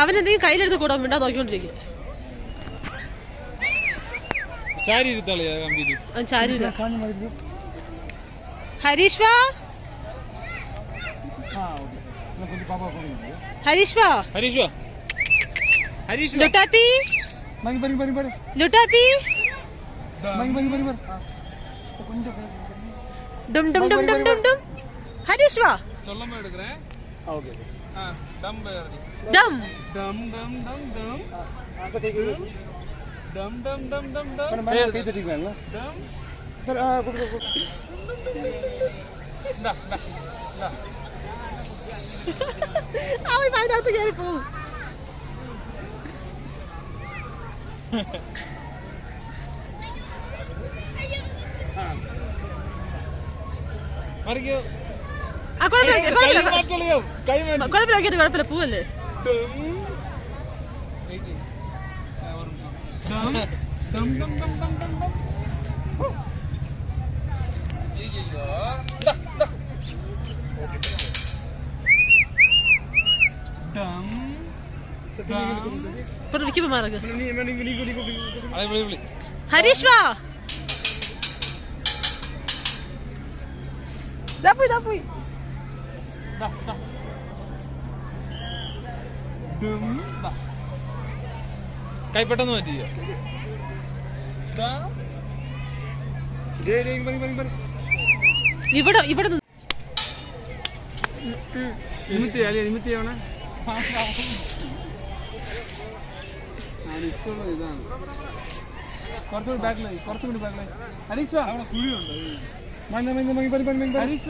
അവനെന്തെങ്കിലും കയ്യിലെടുത്ത് കൂടാൻ വേണ്ട നോക്കിക്കൊണ്ടിരിക്കും. ഹരീഷ് വാ ഹരീഷ് വാ ഹരീഷ് വാ ഹരീഷ് ലുട്ടാപ്പി? മങ്ങി പരി പരി പരി ലുട്ടാപ്പി? മങ്ങി പരി പരി പരി ഡും ഡും ഡും ഡും ഡും ഡും. ഹരീഷ് വാ ചൊല്ലമ്മ എടുക്കറേ Oh, okay. Ah, dumber. Dum. Dum dum dum dum. Ah, Asa kayak gitu. Dum dum dum dum dum. Mana mana iya. kayak itu di mana? Dum. Sir, ah, buka buka. Dah, dah, dah. Ah, we find out together, fool. Mari yuk. കുഴപ്പമില്ല പൂവല്ലേ? ഹരീഷ് വാ പോയി. Da, da. കൈപ്പെട്ടെന്ന് പറ്റിയ ഇവിടെ ഇവിടെ നിമിത്തി അല്ലേ? നിമിത്തി ആവണേ ഇഷ്ടമുള്ള ഇതാണ്. കുറച്ചുകൂടി ബാക്കിലായി കുറച്ചുകൂടി ബാക്കിലായി ഹരീഷ അവിടെ കുഴിയുണ്ട്. മഞ്ഞ മഞ്ഞ മഞ്ഞ പണി പണി പണി ഹരീഷ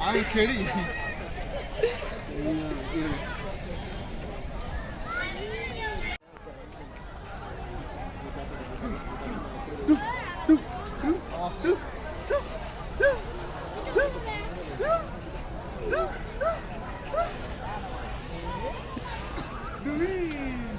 I'm kidding. Dude!